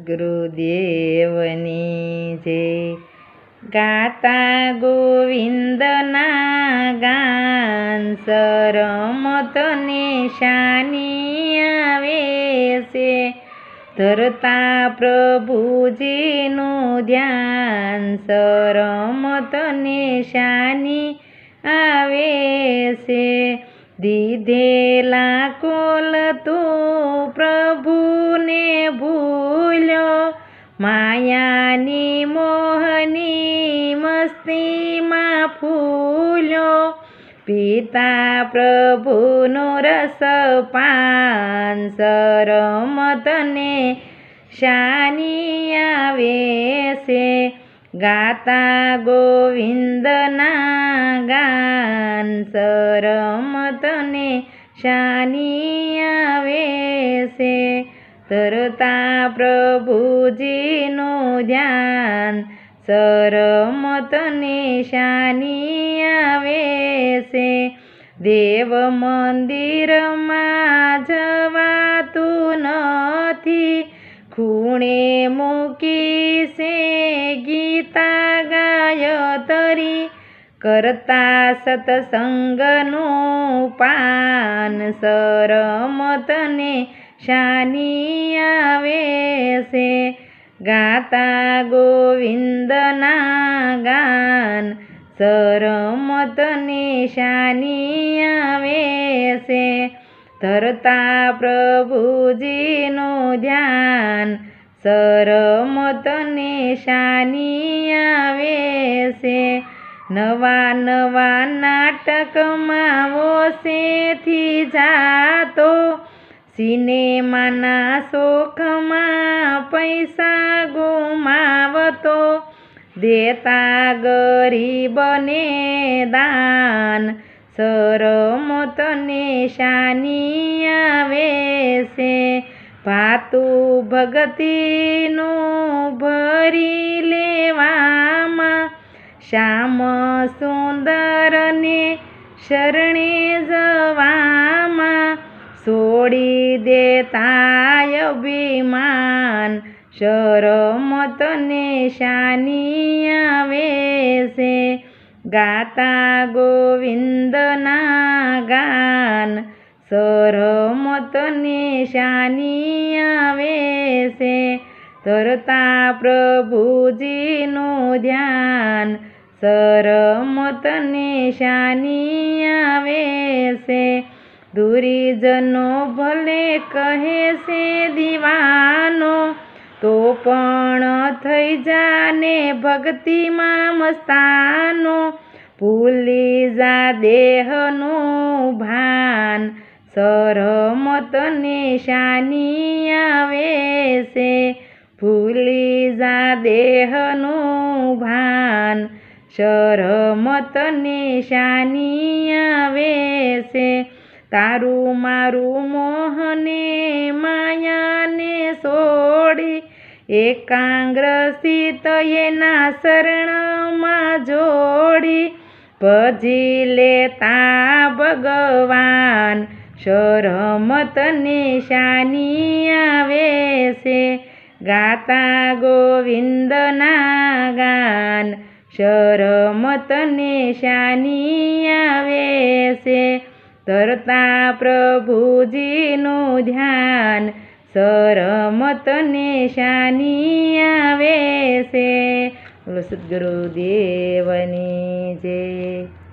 ગુરુદેવની જય ગાતા ગોવિંદના ગાન સરમતને શાની આવે છે ધરતા પ્રભુજીનું ધ્યાન સરમતને શાની આવે છે દીધેલા કોલ તું પ્રભુને ભૂલ્યો માયાની મોહની મસ્તીમાં ફૂલો પિતા પ્રભુનો રસ પાન સરમતને શાની આવે છે. ગાતા ગોવિંદના ગાન સરમતને શાની આવે છે. તરતા પ્રભુજીનું ધ્યાન સરમતને નિશાની આવે છે. દેવ મંદિરમાં જવાતું નથી. ખૂણે મૂકી છે ગીતા ગાયતરી. કરતા સત્સંગનું પાન સરમતને શાની આવે છે. ગાતા ગોવિંદના ગાન. સરમત નિશાની આવે છે. ધરતા પ્રભુજીનું ધ્યાન. સરમત નિશાની આવે છે. નવા નવા નાટકમાં ઓછેથી જાતો. સિનેમાના શોખમાં પૈસા ગુમાવતો, દેતા ગરીબને દાન સરમતને શાની આવે છે. ભાતું ભગતીનું ભરી લેવામાં શ્યામ સુંદરને શરણે જવામાં છોડી દેતા અભિમાન શરમતને શાની આવે છે ગાતા ગોવિંદના ગાન સરમતને શાની આવે છે તરતા પ્રભુજીનું ધ્યાન સરમતને શાની આવે છે દુરીજનો ભલે કહે છે દીવાનો, તો પણ થઈ જાને ભક્તિમાં મસ્તાનો. ભૂલી જા દેહનું ભાન, સરમત નિશાની આવે છે. ભૂલી જા દેહનું ભાન શરમતને નિશાની આવે છે. તારું મારું મોહને માયાને છોડી એકાંગ્ર સ્થિત એના શરણમાં જોડી. ભજી લેતા ભગવાન, શરમત નિશાની આવે છે. ગાતા ગોવિંદના ગાન, શરમત નિશાની આવે છે. તરતા પ્રભુજીનું ધ્યાન સરમતને શાની આવે છે. સદગુરુદેવની જય.